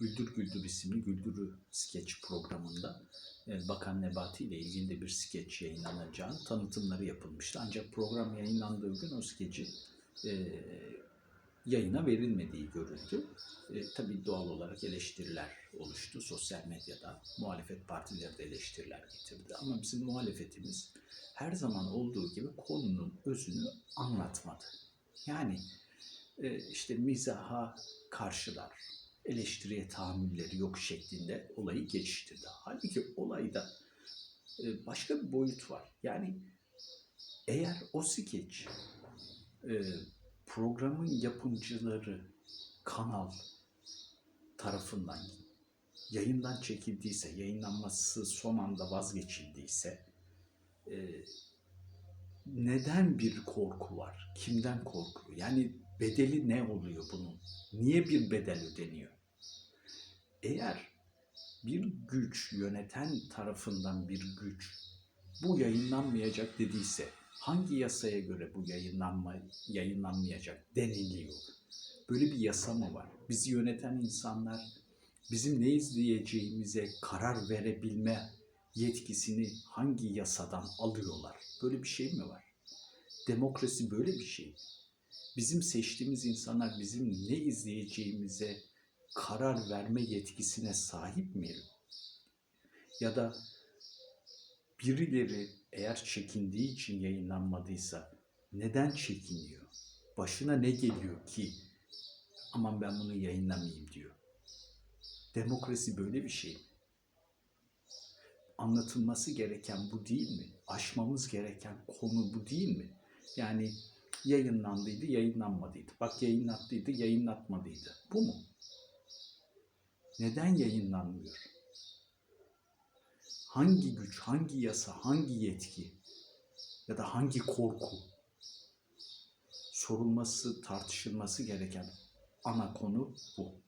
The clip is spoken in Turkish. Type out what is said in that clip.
Güldür Güldür isimli Güldürü skeç programında e, Bakan Nebati ile ilgili de bir skeç yayınlanacağını tanıtımları yapılmıştı. Ancak program yayınlandığı gün o skeci e, yayına verilmediği görüldü. E, tabii doğal olarak eleştiriler oluştu sosyal medyada. Muhalefet partileri de eleştiriler getirdi. Ama bizim muhalefetimiz her zaman olduğu gibi konunun özünü anlatmadı. Yani e, işte mizaha karşılar, eleştiriye tahammülleri yok şeklinde olayı geçiştirdi. Halbuki olayda e, başka bir boyut var. Yani eğer o skeç e, programın yapımcıları kanal tarafından yayından çekildiyse, yayınlanması son anda vazgeçildiyse e, neden bir korku var? Kimden korku? Yani bedeli ne oluyor bunun? Niye bir bedel ödeniyor? Eğer bir güç, yöneten tarafından bir güç bu yayınlanmayacak dediyse hangi yasaya göre bu yayınlanma yayınlanmayacak deniliyor? Böyle bir yasa mı var? Bizi yöneten insanlar bizim ne izleyeceğimize karar verebilme yetkisini hangi yasadan alıyorlar? Böyle bir şey mi var? Demokrasi böyle bir şey. Bizim seçtiğimiz insanlar bizim ne izleyeceğimize karar verme yetkisine sahip mi? Ya da birileri eğer çekindiği için yayınlanmadıysa neden çekiniyor? Başına ne geliyor ki aman ben bunu yayınlamayayım diyor. Demokrasi böyle bir şey mi? Anlatılması gereken bu değil mi? Aşmamız gereken konu bu değil mi? Yani yayınlandıydı, yayınlanmadıydı. Bak yayınlattıydı, yayınlatmadıydı. Bu mu? Neden yayınlanmıyor? Hangi güç, hangi yasa, hangi yetki ya da hangi korku sorulması, tartışılması gereken ana konu bu.